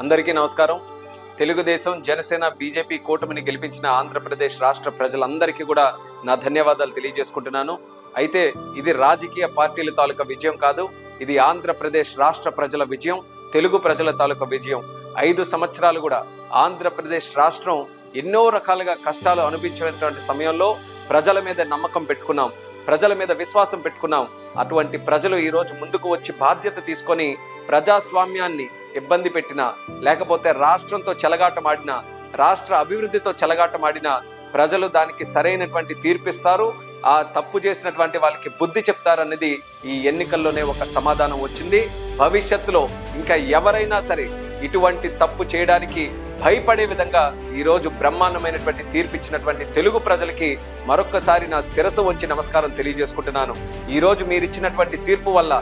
అందరికీ నమస్కారం. తెలుగుదేశం జనసేన బీజేపీ కూటమిని గెలిపించిన ఆంధ్రప్రదేశ్ రాష్ట్ర ప్రజలందరికీ కూడా నా ధన్యవాదాలు తెలియజేసుకుంటున్నాను. అయితే ఇది రాజకీయ పార్టీల తాలూకా విజయం కాదు ఇది ఆంధ్రప్రదేశ్ రాష్ట్ర ప్రజల విజయం తెలుగు ప్రజల తాలూకా విజయం. ఐదు సంవత్సరాలు కూడా ఆంధ్రప్రదేశ్ రాష్ట్రం ఎన్నో రకాలుగా కష్టాలు అనిపించినటువంటి సమయంలో ప్రజల మీద నమ్మకం పెట్టుకున్నాం ప్రజల మీద విశ్వాసం పెట్టుకున్నాం. అటువంటి ప్రజలు ఈరోజు ముందుకు వచ్చి బాధ్యత తీసుకొని ప్రజాస్వామ్యాన్ని ఇబ్బంది పెట్టిన లేకపోతే రాష్ట్రంతో చెలగాటమాడినా రాష్ట్ర అభివృద్ధితో చెలగాటమాడినా ప్రజలు దానికి సరైనటువంటి తీర్పిస్తారు. ఆ తప్పు చేసినటువంటి వాళ్ళకి బుద్ధి చెప్తారన్నది ఈ ఎన్నికల్లోనే ఒక సమాధానం వచ్చింది. భవిష్యత్తులో ఇంకా ఎవరైనా సరే ఇటువంటి తప్పు చేయడానికి భయపడే విధంగా ఈరోజు బ్రహ్మాండమైనటువంటి తీర్పిచ్చినటువంటి తెలుగు ప్రజలకి మరొక్కసారి నా శిరసు వంచి నమస్కారం తెలియజేసుకుంటున్నాను. ఈరోజు మీరిచ్చినటువంటి తీర్పు వల్ల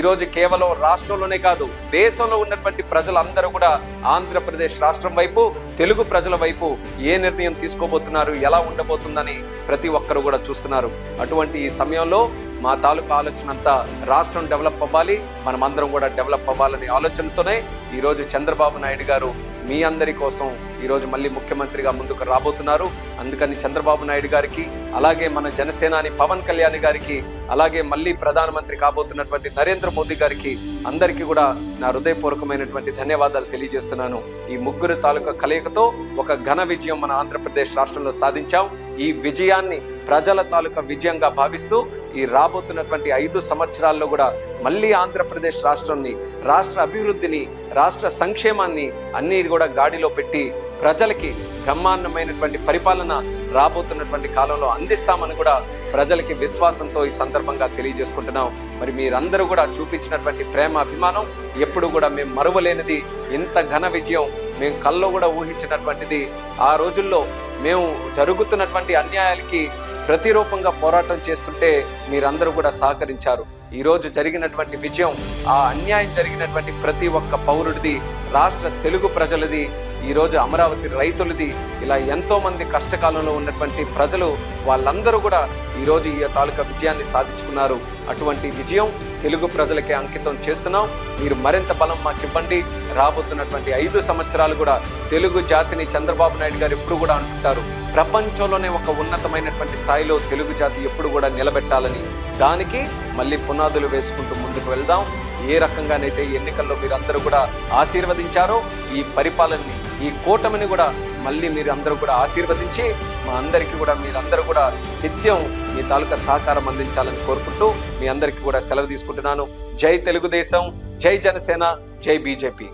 ఈరోజు కేవలం రాష్ట్రంలోనే కాదు దేశంలో ఉన్నటువంటి ప్రజలందరూ కూడా ఆంధ్రప్రదేశ్ రాష్ట్రం వైపు తెలుగు ప్రజల వైపు ఏ నిర్ణయం తీసుకోబోతున్నారు ఎలా ఉండబోతుందని ప్రతి ఒక్కరు కూడా చూస్తున్నారు. అటువంటి ఈ సమయంలో మా తాలూకా ఆలోచన అంతా రాష్ట్రం డెవలప్ అవ్వాలి మనమందరం కూడా డెవలప్ అవ్వాలనే ఆలోచనతోనే ఈరోజు చంద్రబాబు నాయుడు గారు మీ అందరి కోసం ఈరోజు మళ్ళీ ముఖ్యమంత్రిగా ముందుకు రాబోతున్నారు. అందుకని చంద్రబాబు నాయుడు గారికి అలాగే మన జనసేనాని పవన్ కళ్యాణ్ గారికి అలాగే మళ్ళీ ప్రధానమంత్రి కాబోతున్నటువంటి నరేంద్ర మోదీ గారికి అందరికీ కూడా నా హృదయపూర్వకమైనటువంటి ధన్యవాదాలు తెలియజేస్తున్నాను. ఈ ముగ్గురు తాలూకా కలయికతో ఒక ఘన విజయం మన ఆంధ్రప్రదేశ్ రాష్ట్రంలో సాధించాం. ఈ విజయాన్ని ప్రజల తాలూకా విజయంగా భావిస్తూ ఈ రాబోతున్నటువంటి ఐదు సంవత్సరాల్లో కూడా మళ్ళీ ఆంధ్రప్రదేశ్ రాష్ట్రాన్ని రాష్ట్ర అభివృద్ధిని రాష్ట్ర సంక్షేమాన్ని అన్ని కూడా గాడిలో పెట్టి ప్రజలకి బ్రహ్మాండమైనటువంటి పరిపాలన రాబోతున్నటువంటి కాలంలో అందిస్తామని కూడా ప్రజలకి విశ్వాసంతో ఈ సందర్భంగా తెలియజేసుకుంటున్నాం. మరి మీరందరూ కూడా చూపించినటువంటి ప్రేమ అభిమానం ఎప్పుడు కూడా మేము మరువలేనిది. ఇంత ఘన విజయం మేము కల్లో కూడా ఊహించినటువంటిది. ఆ రోజుల్లో మేము జరుగుతున్నటువంటి అన్యాయాలకి ప్రతిరూపంగా పోరాటం చేస్తుంటే మీరందరూ కూడా సహకరించారు. ఈరోజు జరిగినటువంటి విజయం ఆ అన్యాయం జరిగినటువంటి ప్రతి ఒక్క పౌరుడిది రాష్ట్ర తెలుగు ప్రజలది ఈ రోజు అమరావతి రైతులది ఇలా ఎంతోమంది కష్టకాలంలో ఉన్నటువంటి ప్రజలు వాళ్ళందరూ కూడా ఈ రోజు ఈ తాలూకా విజయాన్ని సాధించుకున్నారు. అటువంటి విజయం తెలుగు ప్రజలకే అంకితం చేస్తున్నాం. మీరు మరింత బలం మాకు ఇవ్వండి. రాబోతున్నటువంటి ఐదు సంవత్సరాలు కూడా తెలుగు జాతిని చంద్రబాబు నాయుడు గారు ఎప్పుడు కూడా అంటుంటారు. ప్రపంచంలోనే ఒక ఉన్నతమైనటువంటి స్థాయిలో తెలుగు జాతి ఎప్పుడు కూడా నిలబెట్టాలని. దానికి మళ్ళీ పునాదులు వేసుకుంటూ ముందుకు వెళ్దాం. ఏ రకంగానైతే ఈ ఎన్నికల్లో మీరందరూ కూడా ఆశీర్వదించారో ఈ పరిపాలనని ఈ కూటమిని కూడా మళ్ళీ మీరు అందరూ కూడా ఆశీర్వదించి మా అందరికీ కూడా మీరందరూ కూడా నిత్యం మీ తాలూకా సహకారం అందించాలని కోరుకుంటూ మీ అందరికీ కూడా సెలవు తీసుకుంటున్నాను. జై తెలుగుదేశం జై జనసేన జై బీజేపీ.